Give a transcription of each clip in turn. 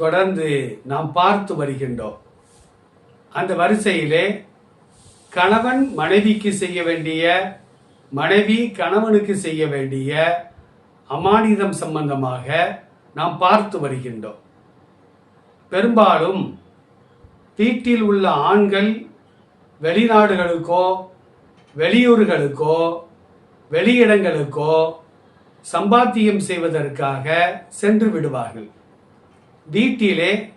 தொடர்ந்து நாம் பார்த்து வருகின்றோம். அந்த வரிசையிலே கணவன் மனைவிக்கு செய்ய வேண்டிய மனைவி கணவனுக்கு செய்ய வேண்டிய அமானிதம் சம்பந்தமாக நாம் பார்த்து வருகின்றோம். பெரும்பாலும் வீட்டில் உள்ள ஆண்கள் வெளிநாடுகளுக்கோ வெளியூர்களுக்கோ வெளியிடங்களுக்கோ சம்பாத்தியம் செய்வதற்காக சென்று விடுவார்கள். வீட்டிலே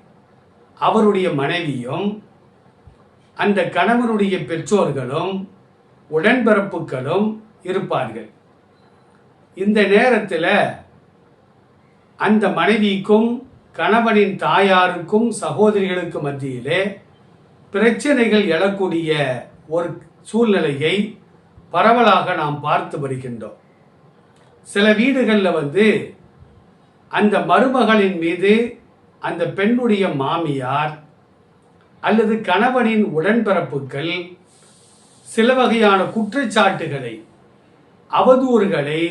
அவருடைய மனைவியும் அந்த கணவனுடைய பெற்றோர்களும் உடன்பிறப்புகளும் இருப்பார்கள். இந்த நேரத்தில் அந்த மனைவிக்கும் கணவனின் தாயாருக்கும் சகோதரிகளுக்கு மத்தியிலே பிரச்சனைகள் எழக்கூடிய ஒரு சூழ்நிலையை பரவலாக நாம் பார்த்து வருகின்றோம். சில வீடுகளில் வந்து அந்த மருமகளின் மீது அந்த பெண்ணுடைய மாமியார் அல்லது கணவனின் உடன்பிறப்புகள் சில வகையான குற்றச்சாட்டுகளை அவதூறுகளை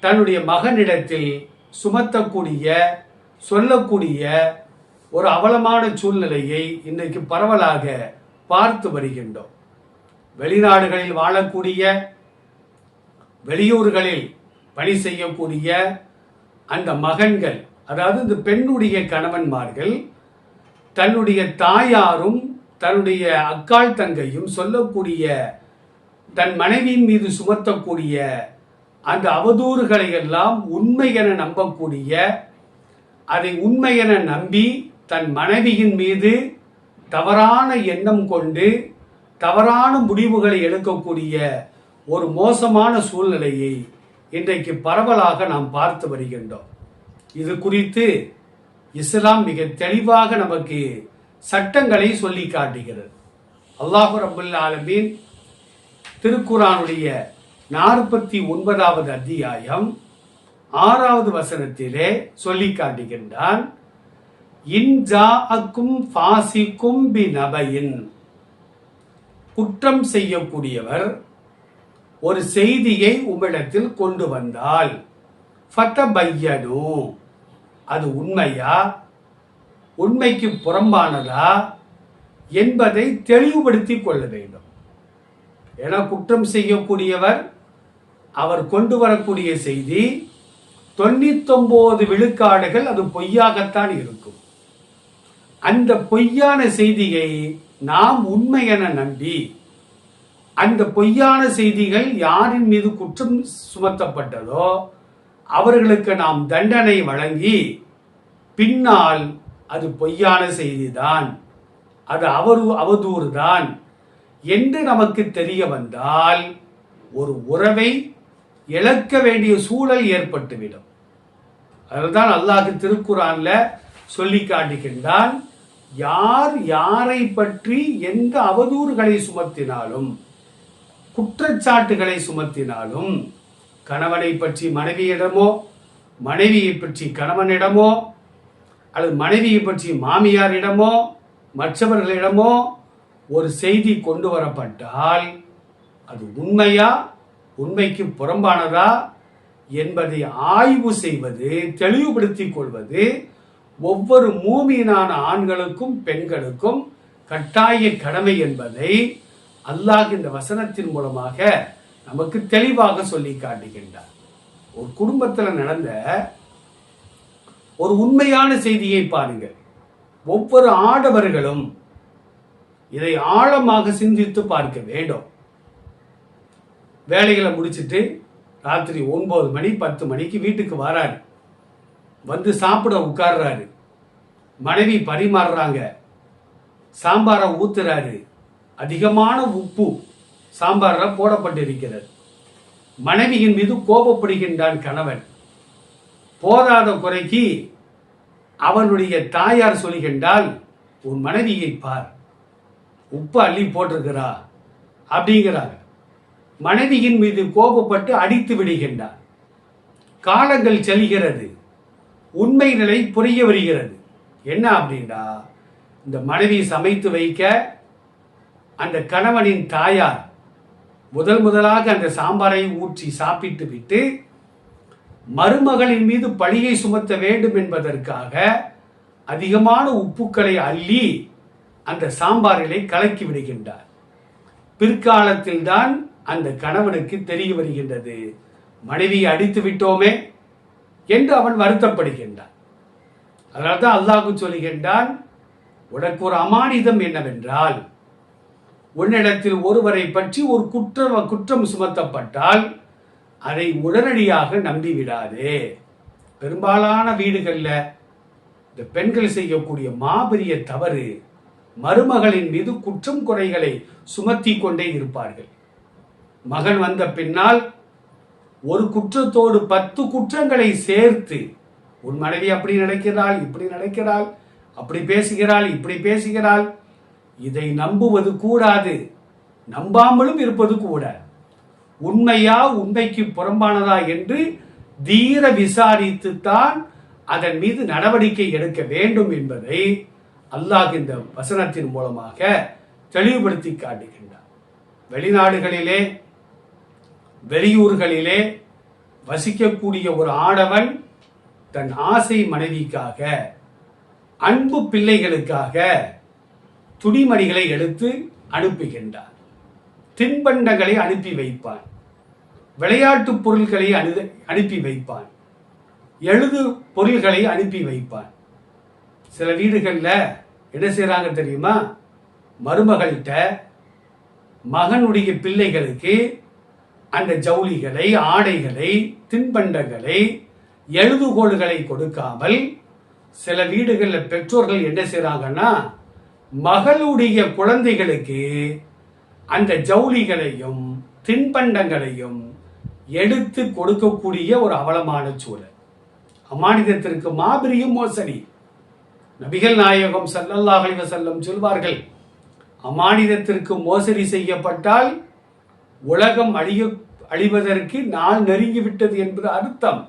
தன்னுடைய மகனிடத்தில் சுமத்தக்கூடிய சொல்லக்கூடிய ஒரு அவலமான சூழ்நிலையை இன்றைக்கு பரவலாக பார்த்து வருகின்றோம். வெளிநாடுகளில் வாழக்கூடிய வெளியூர்களில் பணி செய்யக்கூடிய அந்த மகன்கள் அதாவது இந்த பெண்ணுடைய கணவன்மார்கள் தன்னுடைய தாயாரும் தன்னுடைய அக்காள் தங்கையும் சொல்லக்கூடிய தன் மனைவியின் மீது சுமத்தக்கூடிய அந்த அவதூறுகளை எல்லாம் உண்மை என நம்பக்கூடிய அதை உண்மை என நம்பி தன் மனைவியின் மீது தவறான எண்ணம் கொண்டு தவறான முடிவுகளை எடுக்கக்கூடிய ஒரு மோசமான சூழ்நிலையை இன்றைக்கு பரவலாக நாம் பார்த்து வருகின்றோம். இது குறித்து இஸ்லாம் மிக தெளிவாக நமக்கு சட்டங்களை சொல்லி காட்டுகிறது. அல்லாஹு ரபுல் ஆலமீன் திருக்குரானுடைய நாற்பத்தி ஒன்பதாவது அத்தியாயம் ஆறாவது வசனத்திலே சொல்லி காட்டுகின்றான் இன்ஜா ஃபாசிக்கும் பி நபையின் குற்றம் செய்யக்கூடியவர் ஒரு செய்தியை உம்மிடத்தில் கொண்டு வந்தால் ஃபத்தபையனு அது உண்மையா? உண்மைக்கு புறம்பானதா? என்பதை தெளிவுபடுத்திக் கொள்ள வேண்டும். என குற்றம் செய்யக்கூடியவர் அவர் கொண்டு வரக்கூடிய செய்தி தொண்ணூத்தொன்பது விழுக்காடுகள் அது பொய்யாகத்தான் இருக்கும். அந்த பொய்யான செய்தியை நாம் உண்மை என நம்பி அந்த பொய்யான செய்திகள் யாரின் மீது குற்றம் சுமத்தப்பட்டதோ அவர்களுக்கு நாம் தண்டனை வழங்கி பின்னால் அது பொய்யான செய்திதான். அது அவரு அவதூறு தான் என்று நமக்கு தெரிய வந்தால் ஒரு உறவை இழக்க வேண்டிய சூழல் ஏற்பட்டுவிடும். அதுதான் அல்லாஹ் திருக்குறான்ல சொல்லி காட்டுகின்றான் யார் யாரை பற்றி எந்த அவதூறுகளை சுமத்தினாலும் குற்றச்சாட்டுகளை சுமத்தினாலும் கணவனை பற்றி மனைவியிடமோ மனைவியை பற்றி கணவனிடமோ அல்லது மனைவியை பற்றி மாமியாரிடமோ மற்றவர்களிடமோ ஒரு செய்தி கொண்டு வரப்பட்டால் அது உண்மையா உண்மைக்கு புறம்பானதா என்பதை ஆய்வு செய்வது தெளிவுபடுத்திக் கொள்வது ஒவ்வொரு மூமியினான ஆண்களுக்கும் பெண்களுக்கும் கட்டாய கடமை என்பதை அல்லாஹ் இந்த வசனத்தின் மூலமாக நமக்கு தெளிவாக சொல்லி காட்டுகின்றார். ஒரு குடும்பத்தில் நடந்த ஒரு உண்மையான செய்தியை பாருங்கள். ஒவ்வொரு ஆடவர்களும் இதை ஆழமாக சிந்தித்து பார்க்க வேண்டும். வேலைகளை முடிச்சிட்டு ராத்திரி ஒன்பது மணி பத்து மணிக்கு வீட்டுக்கு வராரு. வந்து சாப்பிட உட்கார்றாரு. மனைவி பரிமாறுறாங்க. சாம்பாரை ஊத்துறாரு. அதிகமான உப்பு. சாம்பாரில் போடப்பட்டிருக்கிறது. மனைவியின் மீது கோபப்படுகின்றான் கணவன். போதாத குறைக்கு அவனுடைய தாயார் சொல்கின்றால் உன் மனைவியை பார். உப்பு அள்ளி போட்டிருக்கிறா. அப்படிங்கிறாங்க. மனைவியின் மீது கோபப்பட்டு அடித்து விடுகின்றார் காலங்கள் செல்கிறது. உண்மை நிலை புரிய வருகிறது. என்ன அப்படின்னா இந்த மனைவி சமைத்து வைக்க அந்த கணவனின் தாயார் முதல் முதலாக அந்த சாம்பாரை ஊற்றி சாப்பிட்டு விட்டு மருமகளின் மீது பழியை சுமத்த வேண்டும் என்பதற்காக அதிகமான உப்புக்களை அள்ளி அந்த சாம்பாரிலே கலக்கி விடுகின்றார். பிற்காலத்தில் தான் அந்த கணவனுக்கு தெரிய வருகின்றது. மனைவியை அடித்து விட்டோமே என்று அவன் வருத்தப்படுகின்றான். அதனால்தான் தான் அல்லாஹ் சொல்லுகின்றான் உனக்கு ஒரு அமானிதம் என்னவென்றால் உன்னிடத்தில் ஒருவரை பற்றி ஒரு குற்ற குற்றம் சுமத்தப்பட்டால் அதை உடனடியாக நம்பிவிடாதே. பெரும்பாலான வீடுகளில் இந்த பெண்கள் செய்யக்கூடிய மாபெரிய தவறு மருமகளின் மீது குற்றம் குறைகளை சுமத்தி கொண்டே இருப்பார்கள். மகன் வந்த பின்னால் ஒரு குற்றத்தோடு பத்து குற்றங்களை சேர்த்து உன் மனைவி அப்படி நடக்கிறாள் இப்படி நடக்கிறாள் அப்படி பேசுகிறாள் இப்படி பேசுகிறாள் இதை நம்புவது கூடாது. நம்பாமலும் இருப்பது கூட. உண்மையா உண்மைக்கு புறம்பானதா என்று தீர விசாரித்துத்தான் அதன் மீது நடவடிக்கை எடுக்க வேண்டும் என்பதை அல்லாஹ் இந்த வசனத்தின் மூலமாக தெளிவுபடுத்தி காட்டுகின்றார் வெளிநாடுகளிலே வெளியூர்களிலே வசிக்கக்கூடிய ஒரு ஆடவன் தன் ஆசை மனைவிக்காக அன்பு பிள்ளைகளுக்காக துணிமணிகளை எடுத்து அனுப்புகின்றார். தின்பண்டங்களை அனுப்பி வைப்பான் விளையாட்டுப் பொருட்களை அனு அனுப்பி வைப்பான் எழுது பொருள்களை அனுப்பி வைப்பான் சில வீடுகளில் என்ன செய்கிறாங்க தெரியுமா? மருமகள்கிட்ட மகனுடைய பிள்ளைகளுக்கு அந்த ஜவுளிகளை ஆடைகளை தின்பண்டங்களை எழுதுகோள்களை கொடுக்காமல் சில வீடுகளில் பெற்றோர்கள் என்ன செய்கிறாங்கன்னா மகளுடைய குழந்தைகளுக்கு அந்த ஜவுளிகளையும் தின்பண்டங்களையும் எடுத்து கொடுக்கக்கூடிய ஒரு அவலமான சூழல். அமானிதத்திற்கு மாபெரியும் மோசடி. நபிகள் நாயகம் ஸல்லல்லாஹு அலைஹி சொல்வார்கள் அமானிதத்திற்கு மோசடி செய்யப்பட்டால் உலகம் அழிய அழிவதற்கு நான் நெருங்கிவிட்டது என்பது அர்த்தம்.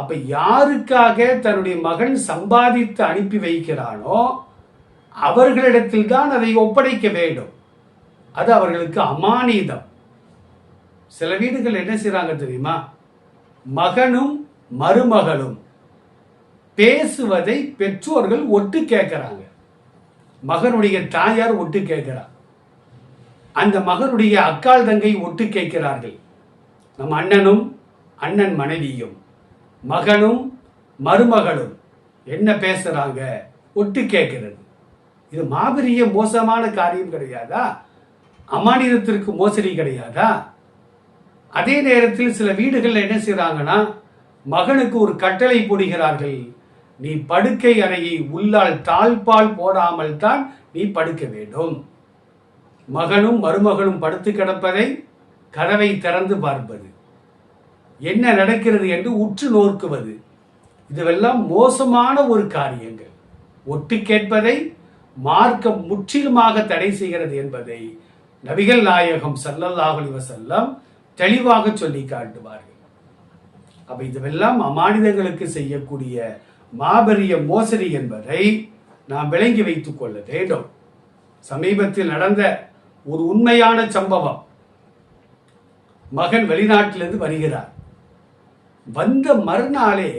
அப்ப யாருக்காக தன்னுடைய மகன் சம்பாதித்து அனுப்பி வைக்கிறானோ அவர்களிடத்தில் தான் அதை ஒப்படைக்க வேண்டும். அது அவர்களுக்கு அமானிதம். சில வீடுகள் என்ன செய்றாங்க தெரியுமா? மகனும் மருமகளும் பேசுவதை பெற்றோர்கள் ஒட்டு கேட்கிறாங்க. மகனுடைய தாயார் ஒட்டு கேட்கிறார். அந்த மகனுடைய அக்கால் தங்கை ஒட்டு கேட்கிறார்கள். நம் அண்ணனும் அண்ணன் மனைவியும் மகனும் மருமகளும் என்ன பேசுறாங்க? ஒட்டு கேட்கிறது. இது மாபெரிய மோசமான காரியம் கிடையாதா? அமானிதத்திற்கு மோசடி கிடையாதா? அதே நேரத்தில் சில வீடுகளில் என்ன செய்கிறாங்கன்னா மகனுக்கு ஒரு கட்டளை போடுகிறார்கள். நீ படுக்கை அறையை உள்ளால் தாழ்பால் போடாமல் தான் நீ படுக்க வேண்டும். மகனும் மருமகளும் படுத்து கிடப்பதை கதவை திறந்து பார்ப்பது. என்ன நடக்கிறது என்று உற்று நோக்குவது. இதுவெல்லாம் மோசமான ஒரு காரியங்கள். ஒட்டு கேட்பதை மார்க்கம் முற்றிலுமாக தடை செய்கிறது என்பதை நபிகள் நாயகம் சல்லல்லாஹலி வசல்லம் தெளிவாக சொல்லி காட்டுவார்கள். அப்ப இதுவெல்லாம் அமானிதங்களுக்கு செய்யக்கூடிய மாபெரிய மோசடி என்பதை நாம் விளங்கி வைத்துக் கொள்ள வேண்டும். சமீபத்தில் நடந்த ஒரு உண்மையான சம்பவம். மகன் வெளிநாட்டிலிருந்து வருகிறார். வந்த மறுநாளே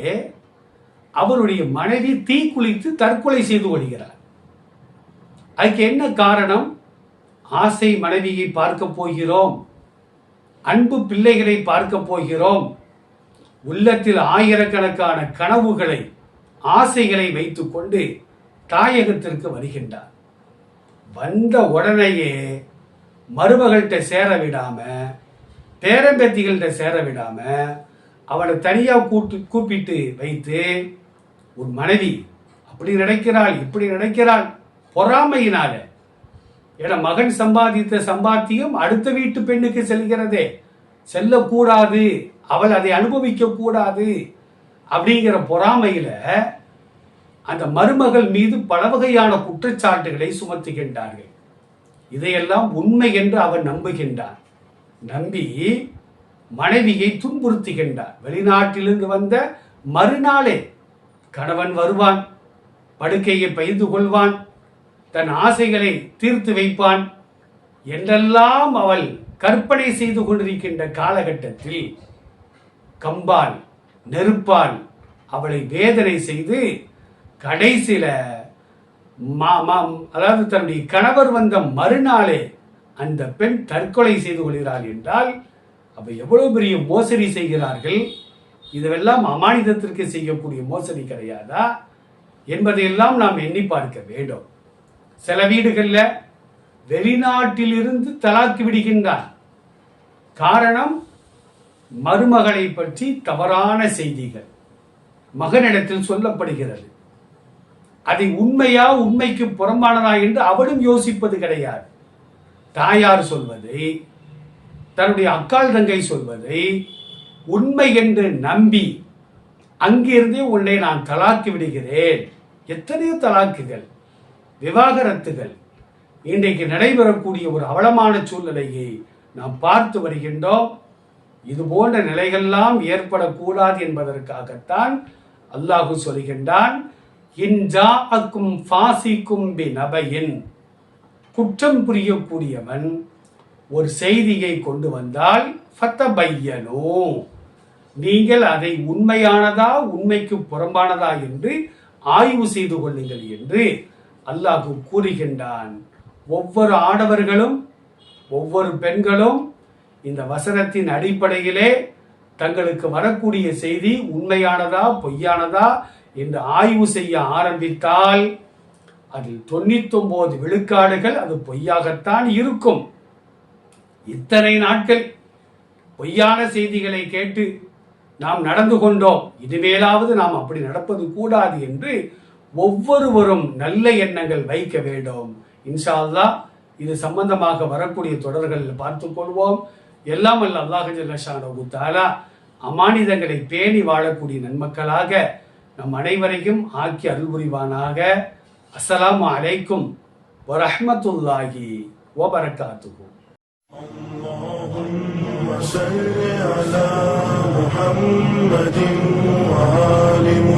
அவருடைய மனைவி தீக்குளித்து தற்கொலை செய்து கொள்கிறார். அதுக்கு என்ன காரணம்? ஆசை மனைவியை பார்க்க போகிறோம். அன்பு பிள்ளைகளை பார்க்க போகிறோம். உள்ளத்தில் ஆயிரக்கணக்கான கனவுகளை ஆசைகளை வைத்துக்கொண்டு தாயகத்திற்கு வருகின்றார். வந்த உடனேயே மருமகள்கிட்ட சேர விடாம பேரம்பேத்திகள்கிட்ட சேர விடாம அவனை தனியாக கூட்டு கூப்பிட்டு வைத்து உன் மனைவி அப்படி நினைக்கிறாள் இப்படி நினைக்கிறாள் பொறாமையினால. ஏன்னா மகன் சம்பாதித்த சம்பாத்தியம் அடுத்த வீட்டு பெண்ணுக்கு செல்கிறதே. செல்லக்கூடாது. அவள் அதை அனுபவிக்க கூடாது அப்படிங்கிற பொறாமையில அந்த மருமகள் மீது பல வகையான குற்றச்சாட்டுகளை சுமத்துகின்றார்கள். இதையெல்லாம் உண்மை என்று அவன் நம்புகின்றான் நம்பி மனைவியை துன்புறுத்துகின்றார். வெளிநாட்டிலிருந்து வந்த மறுநாளே கணவன் வருவான். படுக்கையை பயிர்ந்து கொள்வான். தன் ஆசைகளை தீர்த்து வைப்பான். என்றெல்லாம் அவள் கற்பனை செய்து கொண்டிருக்கின்ற காலகட்டத்தில் கம்பால் நெருப்பால் அவளை வேதனை செய்து கடைசியில மா- மா- அதாவது தன்னுடைய கணவர் வந்த மறுநாளே அந்த பெண் தற்கொலை செய்து கொள்கிறாள் என்றால் அவள் எவ்வளவு பெரிய மோசடி செய்கிறார்கள்? இதுவெல்லாம் அமானிதத்திற்கு செய்யக்கூடிய மோசடி கிடையாதா? என்பதையெல்லாம் நாம் எண்ணி பார்க்க வேண்டும். சில வீடுகளில் வெளிநாட்டிலிருந்து தலாக்கு விடுகின்றார். காரணம் மருமகளை பற்றி தவறான செய்திகள். மகனிடத்தில் சொல்லப்படுகிறது. அதை உண்மையா உண்மைக்கு புறம்பானதா என்று அவளும் யோசிப்பது கிடையாது. தாயார் சொல்வதை தன்னுடைய அக்கால் தங்கை சொல்வதை உண்மை என்று நம்பி அங்கிருந்தே உன்னை நான் தலாக்கி விடுகிறேன். எத்தனையோ தலாக்குகள். விவாகரத்துகள். இன்றைக்கு நடைபெறக்கூடிய ஒரு அவலமான சூழ்நிலையை நாம் பார்த்து வருகின்றோம். இது போன்ற நிலைகள்லாம் ஏற்படக்கூடாது என்பதற்காகத்தான் அல்லாஹு சொல்கின்றான் இன்ஜா ஃபாசிக்கும் பி நபையின் குற்றம் புரியக்கூடியவன் ஒரு செய்தியை கொண்டு வந்தால் ஃபத்தபையனோ. நீங்கள் அதை உண்மையானதா உண்மைக்கு புறம்பானதா என்று ஆய்வு செய்து கொள்ளுங்கள் என்று அல்லாஹு கூறுகின்றான் ஒவ்வொரு ஆடவர்களும் ஒவ்வொரு பெண்களும் இந்த வசனத்தின் அடிப்படையிலே தங்களுக்கு வரக்கூடிய செய்தி உண்மையானதா பொய்யானதா என்று ஆய்வு செய்ய ஆரம்பித்தால் அதில் தொண்ணூத்தொன்பது விழுக்காடுகள் அது பொய்யாகத்தான் இருக்கும். இத்தனை நாட்கள் பொய்யான செய்திகளை கேட்டு நாம் நடந்து கொண்டோம் இனிமேலாவது நாம் அப்படி நடப்பது கூடாது என்று ஒவ்வொருவரும் நல்ல எண்ணங்கள் வைக்க வேண்டும் இன்ஷா அல்லாஹ் இது சம்பந்தமாக வரக்கூடிய தொடர்களில் பார்த்துக் கொள்வோம் எல்லாம் அல்ல அல்லாஹ் ஜல்லஷானு தாலா அமானிதங்களை பேணி வாழக்கூடிய நன்மக்களாக நம் அனைவரையும் ஆக்கி அருள் புரிவானாக அஸ்ஸலாமு அலைக்கும் வரஹ்மத்துல்லாஹி வபரகாத்துஹு اللهم صل على محمد وآل محمد